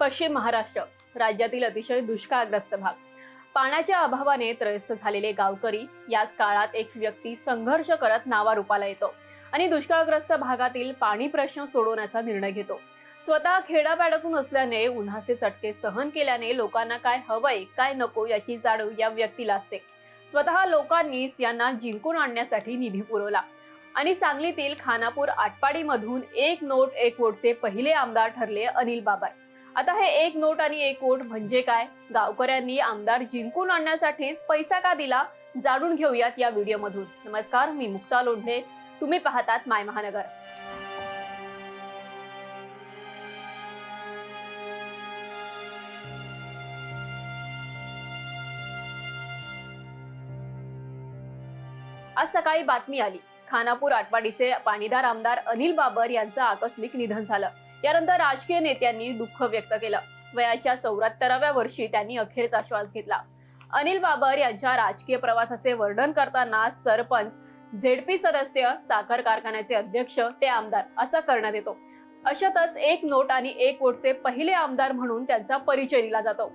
पश्चिम महाराष्ट्र राज्यातील अतिशय दुष्काळग्रस्त भाग. पाण्याच्या अभावाने त्रयस्थ झालेले गावकरी याच काळात एक व्यक्ती संघर्ष करत नावारूपाला येतो आणि दुष्काळग्रस्त भागातील पाणी प्रश्न सोडवण्याचा निर्णय घेतो. स्वतः खेडापाड्यातून असल्याने उन्हाचे चटके सहन केल्याने लोकांना काय हवंय काय नको याची जाणीव या व्यक्तीला असते. स्वतः लोकांनीच यांना जिंकून आणण्यासाठी निधी पुरवला आणि सांगलीतील खानापूर आटपाडीमधून एक नोट एक वोटचे पहिले आमदार ठरले अनिल बाबाय आता हे एक नोट आणि एक वोट म्हणजे काय? गावकऱ्यांनी आमदार जिंकून आणण्यासाठीच पैसा का दिला? जाणून घेऊयात या व्हिडिओमधून. नमस्कार मी मुक्ता लोंढे. तुम्ही पाहतात माय महानगर. आज सकाळी बातमी आली. खानापूर आटवाडीचे पाणीदार आमदार अनिल बाबर यांचं आकस्मिक निधन झालं. यानंतर राजकीय नेत्यांनी दुःख व्यक्त केलं. वयाच्या चौऱ्याहत्तराव्या वर्षी त्यांनी अखेरचा श्वास घेतला. अनिल बाबर यांच्या राजकीय प्रवासाचे वर्णन करताना सरपंच झेडपी सदस्य साखर कारखान्याचे अध्यक्ष ते आमदार असं करण्यात येतो. अशातच एक नोट आणि एक वोटचे पहिले आमदार म्हणून त्यांचा परिचय दिला जातो.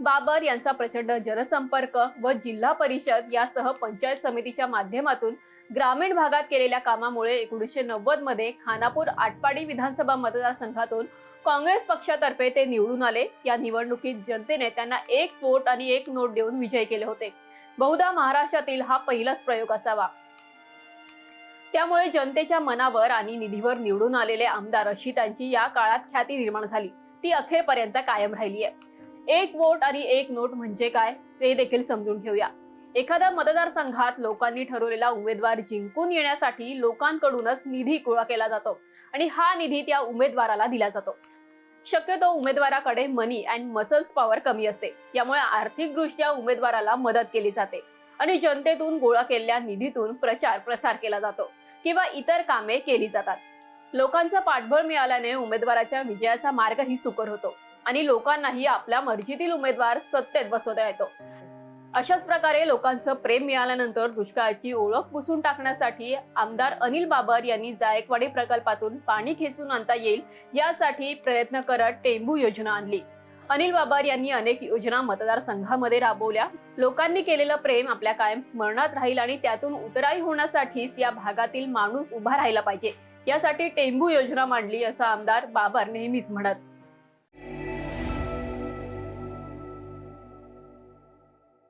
बाबर यांचा प्रचंड जनसंपर्क व जिल्हा परिषद यासह पंचायत समितीच्या माध्यमातून ग्रामीण भागात केलेल्या कामामुळे एकोणीसशे नव्वदमध्ये खानापूर आटपाडी विधानसभा मतदारसंघातून काँग्रेस पक्षातर्फे ते निवडून आले. या निवडणुकीत जनतेने त्यांना एक वोट आणि एक नोट देऊन विजय केले होते. बहुधा महाराष्ट्रातील हा पहिलाच प्रयोग असावा. त्यामुळे जनतेच्या मनावर आणि निधीवर निवडून आलेले आमदार अशी त्यांची या काळात ख्याती निर्माण झाली. ती अखेरपर्यंत कायम राहिली आहे एक वोट आणि एक नोट म्हणजे काय ते देखील समजून घेऊया. एखाद्या मतदारसंघात लोकांनी ठरवलेला उमेदवार जिंकून येण्यासाठी लोकांकडूनच निधी गोळा केला जातो. आणि हा निधी त्या उमेदवाराला दिला जातो. शक्यतो उमेदवाराकडे मनी अँड मसल्स पॉवर कमी असते. यामुळे आर्थिकदृष्ट्या उमेदवाराला मदत केली जाते. आणि जनतेतून गोळा केलेल्या निधीतून प्रचार प्रसार केला जातो. किंवा इतर कामे केली जातात. लोकांचा पाठबळ मिळाल्याने उमेदवाराच्या विजयाचा मार्गही सुकर होतो. आणि लोकांनाही आपल्या मर्जीतील उमेदवार सत्तेत बसवता येतो. अशाच प्रकारे लोकांचं प्रेम मिळाल्यानंतर दुष्काळाची ओळख पुसून टाकण्यासाठी आमदार अनिल बाबर यांनी जायकवाडी प्रकल्पातून पाणी खेचून आणता येईल यासाठी प्रयत्न करत टेंबू योजना आणली. अनिल बाबर यांनी अनेक योजना मतदारसंघामध्ये राबवल्या. लोकांनी केलेलं प्रेम आपल्या कायम स्मरणात राहील आणि त्यातून उतराई होण्यासाठीच या भागातील माणूस उभा राहिला पाहिजे. यासाठी टेंबू योजना मांडली असं आमदार बाबर नेहमीच म्हणत.